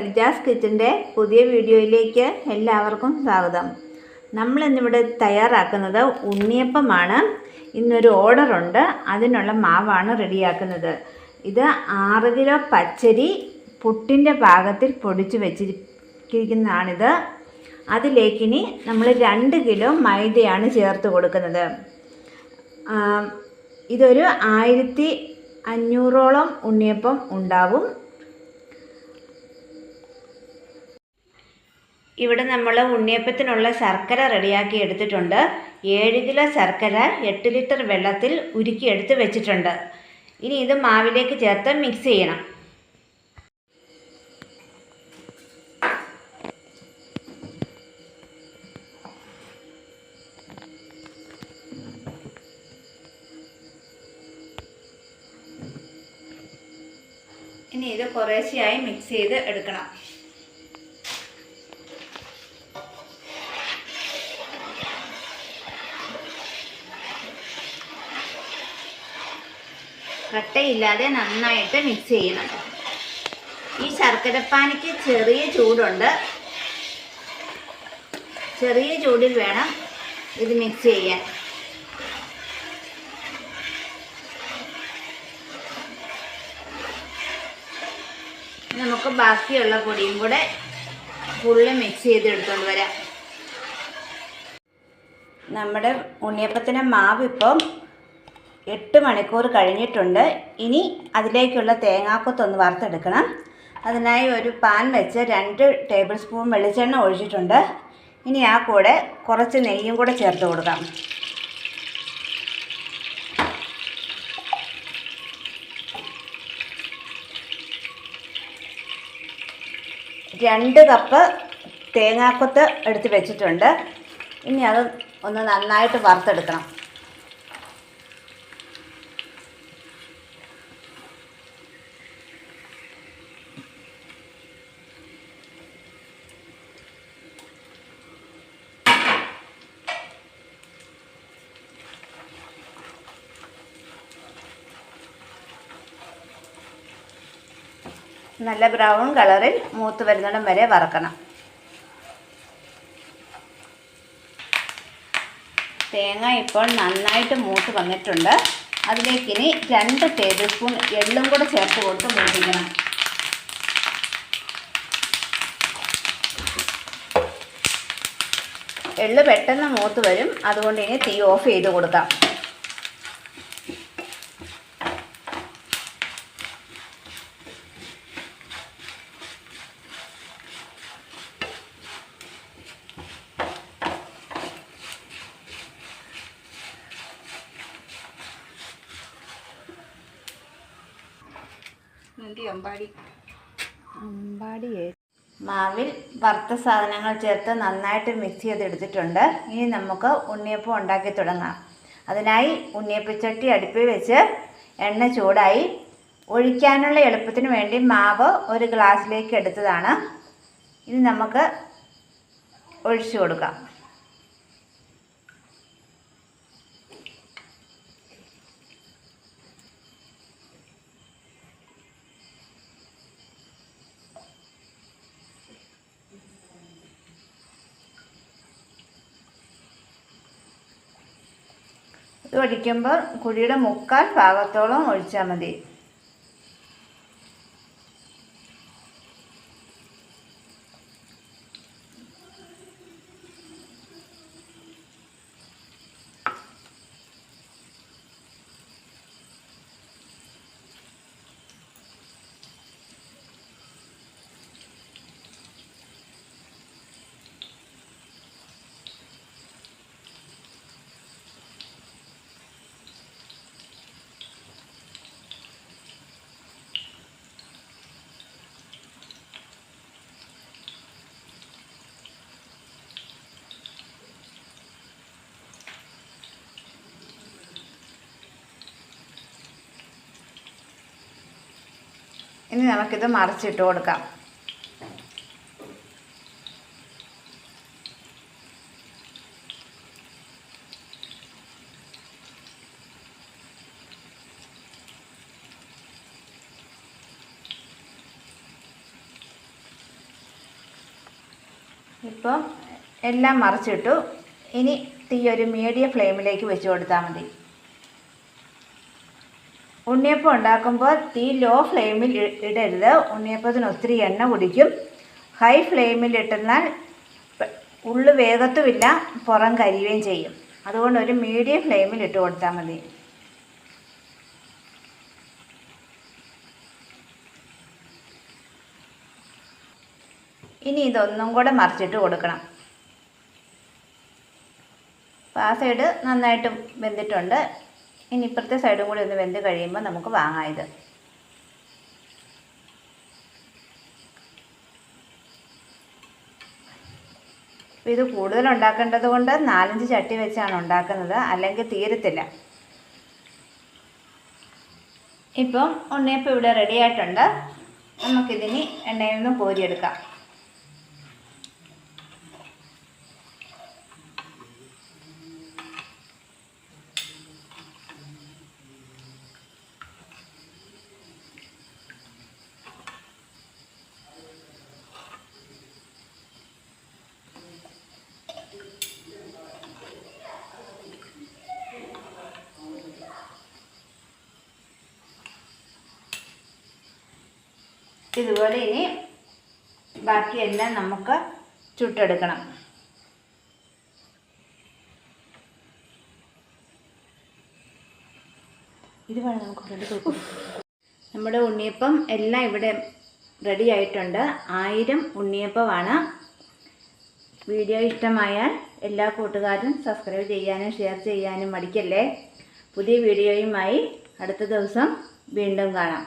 സൽജാസ് കിച്ചന്റെ പുതിയ വീഡിയോയിലേക്ക് എല്ലാവർക്കും സ്വാഗതം. നമ്മൾ ഇന്നിവിടെ തയ്യാറാക്കുന്നത് ഉണ്ണിയപ്പമാണ്. ഇന്നൊരു ഓർഡറുണ്ട്. അതിനുള്ള മാവാണ് റെഡിയാക്കുന്നത്. ഇത് ആറ് കിലോ പച്ചരി പുട്ടിന്റെ പാകത്തിൽ പൊടിച്ച് വെച്ചിരിക്കുന്നതാണിത്. അതിലേക്കിനി നമ്മൾ രണ്ട് കിലോ മൈദയാണ് ചേർത്ത് കൊടുക്കുന്നത്. ഇതൊരു ആയിരത്തി അഞ്ഞൂറോളം ഉണ്ണിയപ്പം ഉണ്ടാവും. ഇവിടെ നമ്മൾ ഉണ്ണിയപ്പത്തിനുള്ള ശർക്കര റെഡിയാക്കി എടുത്തിട്ടുണ്ട്. ഏഴ് കിലോ ശർക്കര എട്ട് ലിറ്റർ വെള്ളത്തിൽ ഉരുക്കി എടുത്ത് വെച്ചിട്ടുണ്ട്. ഇനി ഇത് മാവിലേക്ക് ചേർത്ത് മിക്സ് ചെയ്യണം. ഇനി ഇത് കുറേശ്ശെയായി മിക്സ് ചെയ്ത് എടുക്കണം. കട്ടയില്ലാതെ നന്നായിട്ട് മിക്സ് ചെയ്യണം. ഈ ശർക്കരപ്പാനിക്ക് ചെറിയ ചൂടുണ്ട്. ചെറിയ ചൂടിൽ വേണം ഇത് മിക്സ് ചെയ്യാൻ. നമുക്ക് ബാക്കിയുള്ള പൊടിയും കൂടെ ഫുള്ള് മിക്സ് ചെയ്ത് എടുത്തുകൊണ്ട് വരാം. നമ്മുടെ ഉണ്ണിയപ്പത്തിന്റെ മാവ് ഇപ്പം എട്ട് മണിക്കൂർ കഴിഞ്ഞിട്ടുണ്ട്. ഇനി അതിലേക്കുള്ള തേങ്ങാക്കൊത്തൊന്ന് വറുത്തെടുക്കണം. അതിനായി ഒരു പാൻ വെച്ച് രണ്ട് ടേബിൾ സ്പൂൺ വെളിച്ചെണ്ണ ഒഴിച്ചിട്ടുണ്ട്. ഇനി ആ കൂടെ കുറച്ച് നെയ്യും കൂടെ ചേർത്ത് കൊടുക്കാം. രണ്ട് കപ്പ് തേങ്ങാക്കൊത്ത് എടുത്ത് വെച്ചിട്ടുണ്ട്. ഇനി അത് ഒന്ന് നന്നായിട്ട് വറുത്തെടുക്കണം. നല്ല ബ്രൗൺ കളറിൽ മൂത്ത് വരുന്നിടം വരെ വറക്കണം. തേങ്ങ ഇപ്പോൾ നന്നായിട്ട് മൂത്ത് വന്നിട്ടുണ്ട്. അതിലേക്ക് ഇനി രണ്ട് ടേബിൾ സ്പൂൺ എള്ളും കൂടെ ചേർത്ത് കൊടുത്ത് മൂപ്പിക്കണം. എള്ള് പെട്ടെന്ന് മൂത്ത് വരും. അതുകൊണ്ട് ഇനി തീ ഓഫ് ചെയ്ത് കൊടുക്കാം. അമ്പാടി. അമ്പാടി മാവിൽ വറുത്ത സാധനങ്ങൾ ചേർത്ത് നന്നായിട്ട് മിക്സ് ചെയ്തെടുത്തിട്ടുണ്ട്. ഇനി നമുക്ക് ഉണ്ണിയപ്പം ഉണ്ടാക്കി തുടങ്ങാം. അതിനായി ഉണ്ണിയപ്പച്ചട്ടി അടുപ്പിൽ വെച്ച് എണ്ണ ചൂടായി. ഒഴിക്കാനുള്ള എളുപ്പത്തിന് വേണ്ടി മാവ് ഒരു ഗ്ലാസ്സിലേക്ക് എടുത്തതാണ്. ഇനി നമുക്ക് ഒഴിച്ചു കൊടുക്കാം. ഇത് ഒഴിക്കുമ്പോൾ കുഴിയുടെ മുക്കാൽ ഭാഗത്തോളം ഒഴിച്ചാൽ മതി. ഇനി നമുക്കിത് മറിച്ചിട്ട് കൊടുക്കാം. ഇപ്പം എല്ലാം മറിച്ചിട്ടു. ഇനി തീ ഒരു മീഡിയം ഫ്ലെയിമിലേക്ക് വെച്ച് കൊടുത്താൽ മതി. ഉണ്ണിയപ്പം ഉണ്ടാക്കുമ്പോൾ തീ ലോ ഫ്ലെയിമിൽ ഇടരുത്. ഉണ്ണിയപ്പത്തിന് ഒത്തിരി എണ്ണ കുടിക്കും. ഹൈ ഫ്ലെയിമിൽ ഇട്ടെന്നാൽ ഉള്ളു വേഗത്തുമില്ല പുറം കരിയുകയും ചെയ്യും. അതുകൊണ്ട് ഒരു മീഡിയം ഫ്ലെയിമിൽ ഇട്ട് കൊടുത്താൽ മതി. ഇനി ഇതൊന്നും കൂടെ മറിച്ചിട്ട് കൊടുക്കണം. അപ്പോൾ ആ സൈഡ് നന്നായിട്ട് വെന്തിട്ടുണ്ട്. ഇനി ഇപ്പുറത്തെ സൈഡും കൂടി ഒന്ന് വെന്ത് കഴിയുമ്പോൾ നമുക്ക് വാങ്ങാം ഇത്. ഇത് കൂടുതൽ ഉണ്ടാക്കേണ്ടത് കൊണ്ട് നാലഞ്ച് ചട്ടി വെച്ചാണ് ഉണ്ടാക്കുന്നത്. അല്ലെങ്കിൽ തീരത്തില്ല. ഇപ്പം ഉണ്ണിയപ്പം ഇവിടെ റെഡിയായിട്ടുണ്ട് നമുക്കിതിനി എണ്ണയിൽ നിന്ന് കോരിയെടുക്കാം. ഇതുപോലെ ഇനി ബാക്കിയെല്ലാം നമുക്ക് ചുട്ടെടുക്കണം. ഇത് വേണം നമുക്ക് നമ്മുടെ ഉണ്ണിയപ്പം എല്ലാം ഇവിടെ റെഡി ആയിട്ടുണ്ട്. ആയിരം ഉണ്ണിയപ്പമാണ്. വീഡിയോ ഇഷ്ടമായാൽ എല്ലാ കൂട്ടുകാരും സബ്സ്ക്രൈബ് ചെയ്യാനും ഷെയർ ചെയ്യാനും മടിക്കല്ലേ. പുതിയ വീഡിയോയുമായി അടുത്ത ദിവസം വീണ്ടും കാണാം.